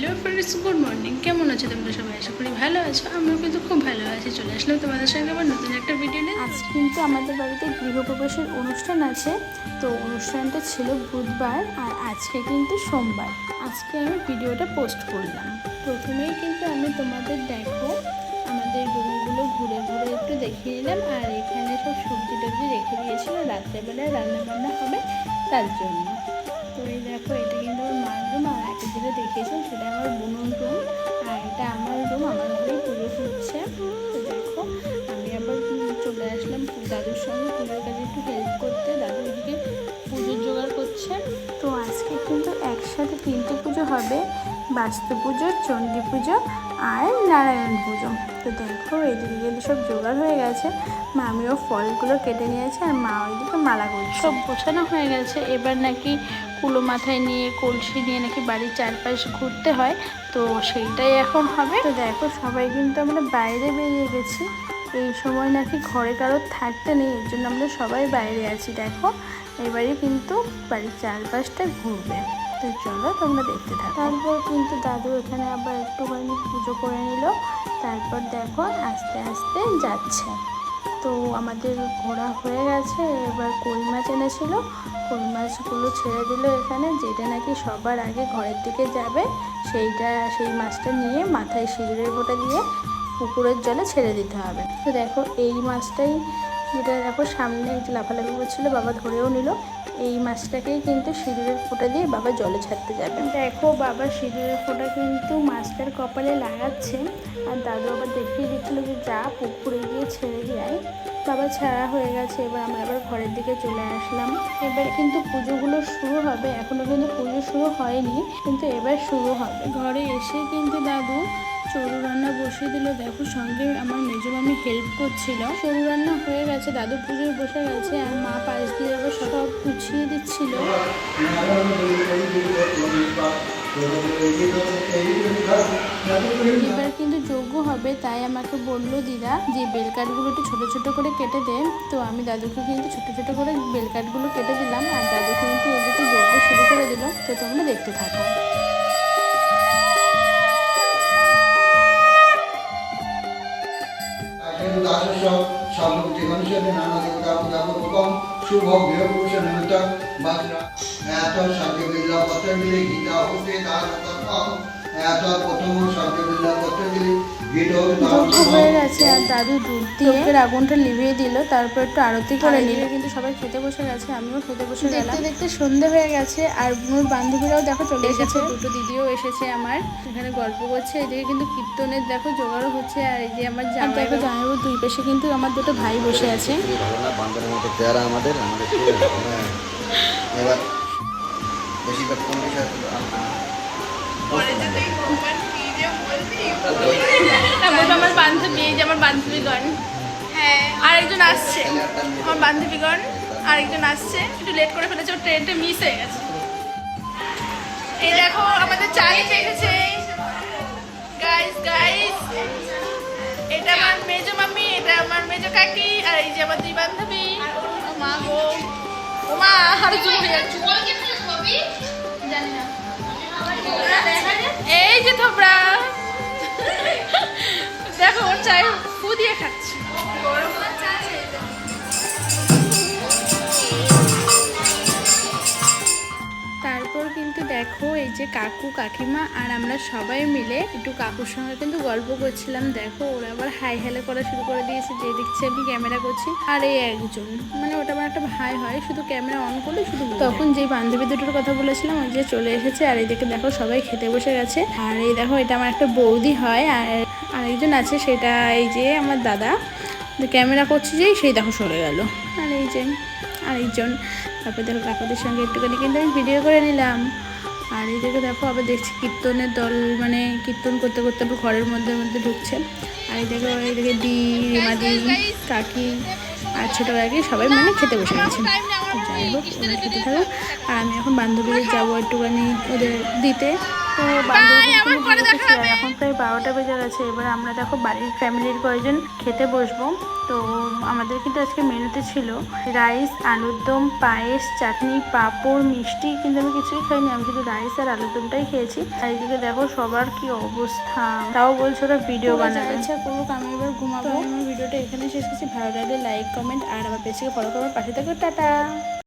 Hello friends good morning কেমন আছো তোমরা সবাই? আশা করি ভালো আছো। আমিও কিন্তু খুব ভালো আছি। চলে আসলাম তোমাদের সঙ্গে আবার নতুন একটা ভিডিও নিয়ে। আজ কিন্তু আমাদের বাড়িতে গৃহপ্রবেশের অনুষ্ঠান আছে। তো অনুষ্ঠানটা ছিল বুধবার আর আজকে কিন্তু সোমবার। আজকে আমি ভিডিওটা পোস্ট করলাম। প্রথমেই কিন্তু আমি তোমাদের দেখো, আমাদের রুমগুলো ঘুরে ঘুরে একটু দেখিয়ে নিলাম আর এখানে সব সবজি টবজি রেখে দিয়েছিল। রাত্রেবেলায় রান্না বান্না হবে তার জন্য। যেটা সেটা আমার বোনের রুম আর এটা আমার রুম আমার ঘরেই পুজো হচ্ছে। তো দেখো আমি আবার চলে আসলাম দাদুর সঙ্গে পুজোর কাজে একটু হেল্প করতে দাদু এদিকে পুজোর জোগাড় করছে। তো আজকে কিন্তু একসাথে তিনটে পুজো হবে বাস্তু পুজো চণ্ডী পুজো আর নারায়ণ পুজো। তো দেখো এদিকে কিন্তু সব জোগাড় হয়ে গেছে। মামিও ফলগুলো কেটে নিয়েছে আর মা ওইদিকে মালা করছে। সব গোছানো হয়ে গেছে। এবার নাকি কুলো মাথায় নিয়ে, কলসি নিয়ে নাকি বাড়ির চারপাশ ঘুরতে হয়, তো সেইটাই এখন হবে। তো দেখো, সবাই কিন্তু আমরা বাইরে বেরিয়ে গেছি। এই সময় নাকি ঘরে কারোর থাকতে নেই, এর জন্য আমরা সবাই বাইরে আছি, দেখো। এবারে কিন্তু বাড়ির চারপাশটা ঘুরবে। তো চলো তোমরা দেখতে থাকো। তারপর কিন্তু দাদু এখানে আবার একটুখানি পুজো করে নিল। তারপর দেখো, আস্তে আস্তে যাচ্ছে। তো আমাদের ঘোরা হয়ে গেছে। এবার কই মাছ এনেছিল। কই মাছগুলো ছেড়ে দিল এখানে। যেটা নাকি সবার আগে ঘরের দিকে যাবে, সেইটা, সেই মাছটা নিয়ে মাথায় সিঁদুরের গোটা দিয়ে পুকুরের জলে ছেড়ে দিতে হবে। তো দেখো, এই মাছটাই, যেটা দেখো সামনে একটু লাফালাফি করছিল, বাবা ধরেও নিল। এই মাছটাকেই কিন্তু সিঁদুরের ফোঁটা দিয়ে বাবা জলে ছাড়তে যাবেন দেখো বাবা সিঁদুরের ফোঁটা কিন্তু মাছটার কপালে লাগাচ্ছে। আর দাদু আবার দেখিয়ে দিচ্ছিল যে যা পুকুরে গিয়ে ছেড়ে যায় বাবা, ছাড়া হয়ে গেছে। এবার আমরা আবার ঘরের দিকে চলে আসলাম। এবার কিন্তু পুজোগুলো শুরু হবে। এখনও কিন্তু পুজো শুরু হয়নি, কিন্তু এবার শুরু হবে। ঘরে এসে কিন্তু দাদু চড়ু রান্না বসিয়ে দিল। দেখো, সঙ্গে আমার মেজো মামি হেল্প করছিল। চড়ু রান্না হয়ে গেছে, দাদু পুজোয় বসে গেছে, আর মা পাশ দিয়ে আবার সব গুছিয়ে দিচ্ছিল। এবার কিন্তু যোগ্য হবে, তাই আমাকে বলল, দিদা, যে বেলকাঠগুলো একটু ছোটো ছোটো করে কেটে দে। তো আমি দাদুকে কিন্তু ছোটো ছোটো করে বেলকাঠগুলো কেটে দিলাম, আর দাদু কিন্তু এদিকে যোগ্য শুরু করে দিল, তো তোমরা দেখতে থাকো। দাসস্য সর্বভূতি মনুষ্যতে নানা দেবতা পূজা পূর্বকম শুভ গৃহপুরুষ নিমিত্ত বজ্র এত পতঞ্জলি তার তত্ত্বম এত প্রথম পতঞ্জলি হয়ে গেছে আর দাদু দুধ দিয়ে। আগুনটা লিভিয়ে দিল তারপর একটু আরতি করে নিল। কিন্তু সবাই খেতে বসে গেছে আমিও খেতে বসে গেলাম। দেখতে দেখতে সন্ধে হয়ে গেছে আর বান্ধবীরাও দেখো চলে এসেছে দুটো দিদিও এসেছে আমার এখানে গল্প করছে এদিকে কিন্তু কীর্তনের দেখো জোগাড়ও হচ্ছে আর এই যে আমার জামাই দেখো জামাইবাবু দুই পাশে কিন্তু আমার দুটো ভাই বসে আছে। আমাদের আমাদের খুবই ভালো না। এবার বেশিরভাগ কোন বিষয় আমার বান্ধবী যে আমার বান্ধবীগণ। হ্যাঁ। আরেকজন আসছে। আমার বান্ধবীগণ আরেকজন আসছে। একটু লেট করে ফেলেছে ওর ট্রেনটা মিস হয়ে গেছে। এই দেখো আমাদের চা নিতে গাইস গাইস এটা আমার মেজো মামি এটা আমার মেজো কাকি আর এই যে আমার দুই বান্ধবী। মা। গো মা আর জুম হয়ে যাচ্ছে। খাচ্ছি দিয়ে খাচ্ছে। তারপর দেখো, এই যে কাকু, কাকিমা আর আমরা সবাই মিলে একটু কাকুর সঙ্গে কিন্তু গল্প করছিলাম। দেখো, ওরা আবার হাই হেলে করা শুরু করে দিয়েছে যে দেখছি আমি ক্যামেরা করছি। আর এই একজন মানে ওটা আমার একটা ভাই হয়, শুধু ক্যামেরা অন করলে শুধু তখন যে বান্ধবী দুটোর কথা বলেছিলাম, ওই যে চলে এসেছে, আর এদিকে দেখো সবাই খেতে বসে গেছে। আর এই দেখো, এটা আমার একটা বৌদি হয়, আর আরেকজন আছে, সেটা এই যে আমার দাদা। ক্যামেরা করছে যেই, সেই দেখো সরে গেল। আর এই যে আরেকজন, তারপর দেখো কাকুদের সঙ্গে একটুখানি কিন্তু আমি ভিডিও করে নিলাম। আর এদিকে দেখো আবার দেখছি কীর্তনের দল মানে কীর্তন করতে করতে আবার ঘরের মধ্যে মধ্যে ঢুকছে। আর এই দেখো এইদিকে দি রিমাদি কাকি আর ছোটো কাকি সবাই মানে খেতে বসে গেছে। যাই হোক খেতে থাকো আর আমি এখন বান্ধবীদের যাব একটুখানি ওদের দিতে। তো। এখন প্রায় বারোটা বেজে গেছে। এবার আমরা দেখো বাড়ির ফ্যামিলির কয়েকজন খেতে বসবো। তো আমাদের কিন্তু আজকে মেনুতে ছিল রাইস আলুর দম পায়েস চাটনি পাঁপড় মিষ্টি। কিন্তু আমি কিছুই খাইনি। আমি শুধু রাইস আর আলুর দমটাই খেয়েছি। আর এদিকে দেখো সবার কি অবস্থা। তাও বলছো ওরা ভিডিও বানাবে। ইচ্ছা করুক আমি এবার ঘুমাবো। আমার ভিডিওটা এখানে শেষ করছি। ভালো লাগলে লাইক কমেন্ট আর আমার পেজকে ফলো করার পাশে থাকো টাটা।